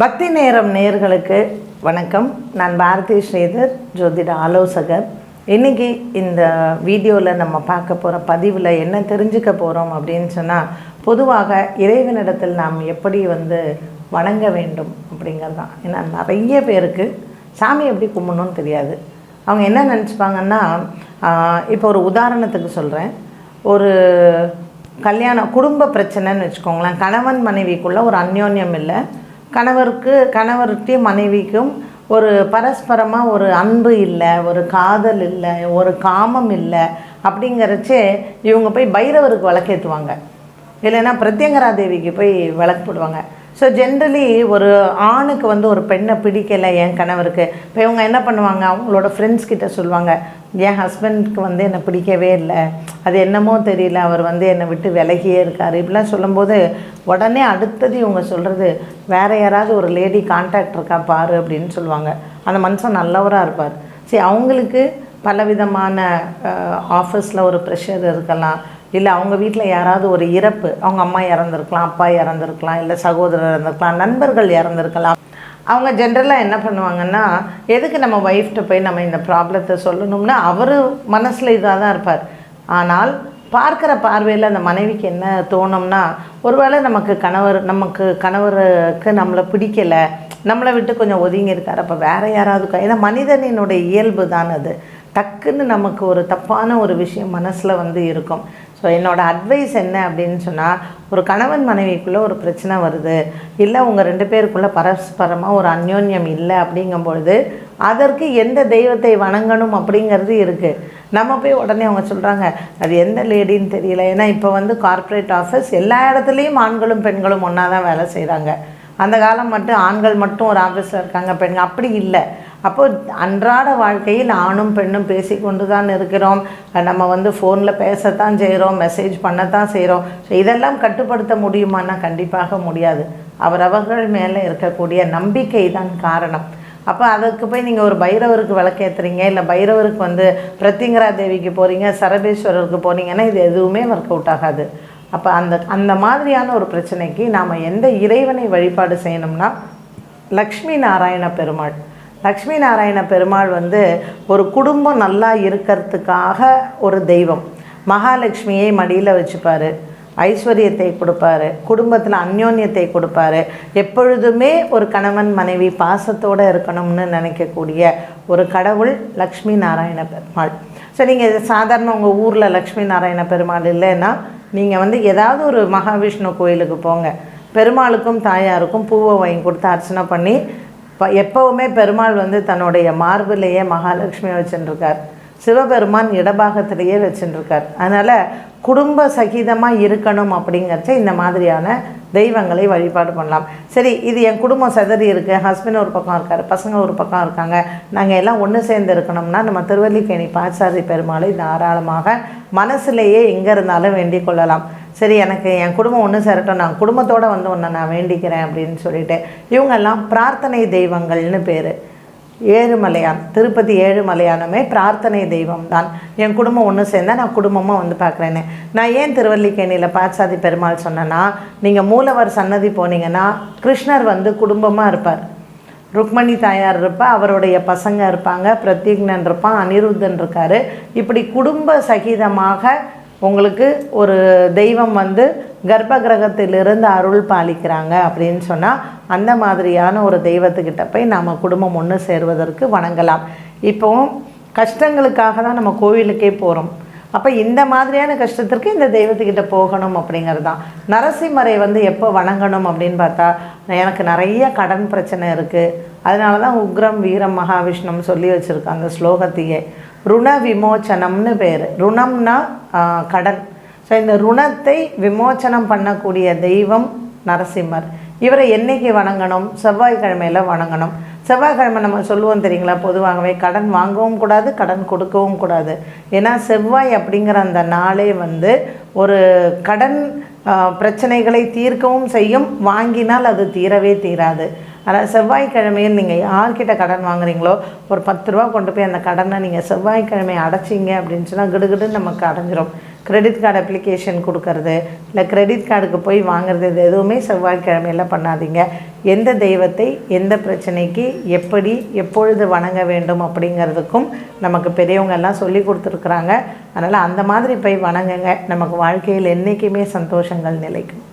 பக்தி நேரம் நேர்களுக்கு வணக்கம். நான் பாரதி ஸ்ரீதர் ஜோதிட ஆலோசகர். இன்னைக்கு இந்த வீடியோவில் நம்ம பார்க்க போகிற பதிவில் என்ன தெரிஞ்சுக்க போகிறோம் அப்படின்னு சொன்னால் பொதுவாக இறைவனிடத்தில் நாம் எப்படி வந்து வணங்க வேண்டும் அப்படிங்கிறது தான் ஏன்னா நிறைய பேருக்கு சாமி எப்படி கும்பிடணும்னு தெரியாது. அவங்க என்ன நினச்சிப்பாங்கன்னா இப்போ ஒரு உதாரணத்துக்கு சொல்கிறேன் ஒரு கல்யாணம் குடும்ப பிரச்சனைன்னு வச்சுக்கோங்களேன். கணவன் மனைவிக்குள்ளே ஒரு அந்யோன்யம் இல்லை. கணவருக்கு கணவர்கிட்டையும் மனைவிக்கும் ஒரு பரஸ்பரமாக ஒரு அன்பு இல்லை ஒரு காதல் இல்லை ஒரு காமம் இல்லை அப்படிங்கிறச்சே இவங்க போய் பைரவருக்கு விளக்கேற்றுவாங்க இல்லைன்னா பிரத்யங்கரா தேவிக்கு போய் விளக்கு போடுவாங்க. ஸோ ஜென்ரலி ஒரு ஆணுக்கு வந்து ஒரு பெண்ணை பிடிக்கலை என் கணவருக்கு. இப்போ இவங்க என்ன பண்ணுவாங்க? அவங்களோட ஃப்ரெண்ட்ஸ் கிட்ட சொல்லுவாங்க என் ஹஸ்பண்ட்க்கு வந்து என்னை பிடிக்கவே இல்லை. அது என்னமோ தெரியல. அவர் வந்து என்னை விட்டு விலகியே இருக்கார். இப்படிலாம் சொல்லும்போது உடனே அடுத்தது இவங்க சொல்கிறது வேறு யாராவது ஒரு லேடி கான்டாக்ட் இருக்கா பாரு அப்படின்னு சொல்லுவாங்க. அந்த மனுஷன் நல்லவராக இருப்பார். சரி அவங்களுக்கு பலவிதமான ஆஃபீஸில் ஒரு ப்ரெஷர் இருக்கலாம். இல்லை அவங்க வீட்டில் யாராவது ஒரு இறப்பு அவங்க அம்மா இறந்துருக்கலாம் அப்பா இறந்துருக்கலாம் இல்லை சகோதரர் இறந்துருக்கலாம் நண்பர்கள் இறந்துருக்கலாம். அவங்க ஜென்ரலாக என்ன பண்ணுவாங்கன்னா எதுக்கு நம்ம ஒய்ஃப்ட்ட போய் நம்ம இந்த ப்ராப்ளத்தை சொல்லணும்னா அவர் மனசில் இதாக தான் இருப்பார். ஆனால் பார்க்குற பார்வையில் அந்த மனைவிக்கு என்ன தோணும்னா ஒருவேளை நமக்கு கணவர் நமக்கு கணவருக்கு நம்மளை பிடிக்கலை நம்மளை விட்டு கொஞ்சம் ஒதுங்கி இருக்கார் அப்போ வேறு யாராவது ஏன்னா மனிதனினுடைய இயல்பு தான் அது. டக்குன்னு நமக்கு ஒரு தப்பான ஒரு விஷயம் மனசில் வந்து இருக்கும். ஸோ என்னோடய அட்வைஸ் என்ன அப்படின்னு சொன்னால் ஒரு கணவன் மனைவிக்குள்ளே ஒரு பிரச்சனை வருது இல்லை உங்கள் ரெண்டு பேருக்குள்ளே பரஸ்பரமாக ஒரு அந்யோன்யம் இல்லை அப்படிங்கும் பொழுது அதற்கு எந்த தெய்வத்தை வணங்கணும் அப்படிங்கிறது இருக்குது நம்ம போய் உடனே அவங்க சொல்கிறாங்க அது எந்த லேடின்னு தெரியல. ஏன்னா இப்போ வந்து கார்ப்பரேட் ஆஃபீஸ் எல்லா இடத்துலையும் ஆண்களும் பெண்களும் ஒன்றா தான் வேலை செய்கிறாங்க அந்த காலம் மட்டும் ஆண்கள் மட்டும் ஒரு ஆஃபீஸில் இருக்காங்க பெண்கள் அப்படி இல்லை. அப்போ அன்றாட வாழ்க்கையில் ஆணும் பெண்ணும் பேசிக்கொண்டு தான் இருக்கிறோம். நம்ம வந்து ஃபோனில் பேசத்தான் செய்கிறோம் மெசேஜ் பண்ணத்தான் செய்கிறோம் ஸோ இதெல்லாம் கட்டுப்படுத்த முடியுமான்னா கண்டிப்பாக முடியாது. அவரவர்கள் மேலே இருக்கக்கூடிய நம்பிக்கை தான் காரணம். அப்போ அதுக்கு போய் நீங்கள் ஒரு பைரவருக்கு விளக்கேற்றுறீங்க இல்லை பைரவருக்கு வந்து பிரத்திங்கரா தேவிக்கு போகிறீங்க சரபேஸ்வரருக்கு போனீங்கன்னா இது எதுவுமே ஒர்க் அவுட் ஆகாது. அப்போ அந்த அந்த மாதிரியான ஒரு பிரச்சனைக்கு நாம் எந்த இறைவனை வழிபாடு செய்யணும்னா லக்ஷ்மி நாராயண பெருமாள் லக்ஷ்மி நாராயண பெருமாள் வந்து ஒரு குடும்பம் நல்லா இருக்கிறதுக்காக ஒரு தெய்வம். மகாலட்சுமியை மடியில் வச்சுப்பார். ஐஸ்வர்யத்தை கொடுப்பாரு. குடும்பத்தில் அந்யோன்யத்தை கொடுப்பாரு. எப்பொழுதுமே ஒரு கணவன் மனைவி பாசத்தோடு இருக்கணும்னு நினைக்கக்கூடிய ஒரு கடவுள் லக்ஷ்மி நாராயண பெருமாள். ஸோ நீங்கள் சாதாரண உங்கள் ஊரில் லக்ஷ்மி நாராயண பெருமாள் இல்லைன்னா நீங்கள் வந்து ஏதாவது ஒரு மகாவிஷ்ணு கோயிலுக்கு போங்க. பெருமாளுக்கும் தாயாருக்கும் பூவை வாங்கி கொடுத்து அர்ச்சனை பண்ணி எப்போவுமே பெருமாள் வந்து தன்னுடைய மார்பிலேயே மகாலட்சுமியை வச்சுட்டுருக்கார் சிவபெருமான் இடபாகத்திலேயே வச்சுட்டுருக்கார் அதனால் குடும்ப சகிதமாக இருக்கணும் அப்படிங்கிறச்ச இந்த மாதிரியான தெய்வங்களை வழிபாடு பண்ணலாம். சரி இது என் குடும்பம் செதறி இருக்குது ஹஸ்பண்ட் ஒரு பக்கம் இருக்கார் பசங்க ஒரு பக்கம் இருக்காங்க. நாங்கள் எல்லாம் ஒன்று சேர்ந்து இருக்கணும்னா நம்ம திருவல்லிக்கேணி பாச்சாரி பெருமாளை தாராளமாக மனசுலேயே எங்கே இருந்தாலும் வேண்டிக் கொள்ளலாம். சரி எனக்கு என் குடும்பம் ஒன்று சேரட்டும் நான் குடும்பத்தோடு வந்து ஒன்று நான் வேண்டிக்கிறேன் அப்படின்னு சொல்லிட்டு இவங்கெல்லாம் பிரார்த்தனை தெய்வங்கள்னு பேர். ஏழுமலையான் திருப்பதி ஏழுமலையானுமே பிரார்த்தனை தெய்வம் தான் என் குடும்பம் ஒன்று சேர்ந்தால் நான் குடும்பமாக வந்து பார்க்குறேன்னு நான் ஏன் திருவல்லிக்கேணியில் பாட்சாதி பெருமாள் சொன்னேன்னா நீங்கள் மூலவர் சன்னதி போனீங்கன்னா கிருஷ்ணர் வந்து குடும்பமாக இருப்பார். ருக்மணி தாயார் இருப்பா அவருடைய பசங்க இருப்பாங்க பிரத்யக்னன் இருப்பான் அனிருத்தன் இருக்கார். இப்படி குடும்ப சகிதமாக உங்களுக்கு ஒரு தெய்வம் வந்து கர்ப்ப கிரகத்திலிருந்து அருள் பாலிக்கிறாங்க அப்படின்னு சொன்னால் அந்த மாதிரியான ஒரு தெய்வத்துக்கிட்ட போய் நாம் குடும்பம் ஒன்று சேருவதற்கு வணங்கலாம். இப்போவும் கஷ்டங்களுக்காக தான் நம்ம கோவிலுக்கே போகிறோம் அப்போ இந்த மாதிரியான கஷ்டத்திற்கு இந்த தெய்வத்துக்கிட்ட போகணும் அப்படிங்கிறது தான். நரசிம்மரை வந்து எப்போ வணங்கணும் அப்படின்னு பார்த்தா எனக்கு நிறைய கடன் பிரச்சனை இருக்குது அதனால தான் உக்ரம் வீரம் மகாவிஷ்ணுன்னு சொல்லி வச்சுருக்காங்க ஸ்லோகத்தையே. ருண விமோச்சனம்னு பேர். ருணம்னா கடன் ஸோ இந்த ருணத்தை விமோச்சனம் பண்ணக்கூடிய தெய்வம் நரசிம்மர். இவரை என்னைக்கு வணங்கணும்? செவ்வாய்க்கிழமையில் வணங்கணும். செவ்வாய்க்கிழமை நம்ம சொல்லுவோம் தெரியுங்களா? பொதுவாகவே கடன் வாங்கவும் கூடாது கடன் கொடுக்கவும் கூடாது. ஏன்னா செவ்வாய் அப்படிங்கிற அந்த நாளே வந்து ஒரு கடன் பிரச்சனைகளை தீர்க்கவும் செய்யும். வாங்கினால் அது தீரவே தீராது. ஆனால் செவ்வாய்க்கிழமையில் நீங்கள் யார்கிட்ட கடன் வாங்குறீங்களோ ஒரு பத்து ரூபா கொண்டு போய் அந்த கடனை நீங்கள் செவ்வாய்க்கிழமை அடைச்சிங்க அப்படின்னு சொன்னால் கிடுகிடுன்னு நமக்கு அடைஞ்சிரும். கிரெடிட் கார்டு அப்ளிகேஷன் கொடுக்கறது இல்லை கிரெடிட் கார்டுக்கு போய் வாங்குறது இது எதுவுமே செவ்வாய்க்கிழமையில் பண்ணாதீங்க. எந்த தெய்வத்தை எந்த பிரச்சனைக்கு எப்படி எப்பொழுது வணங்க வேண்டும் அப்படிங்கிறதுக்கும் நமக்கு பெரியவங்க எல்லாம் சொல்லி கொடுத்துருக்குறாங்க. அதனால் அந்த மாதிரி போய் வணங்குங்க. நமக்கு வாழ்க்கையில் என்றைக்குமே சந்தோஷங்கள் நிலைக்கும்.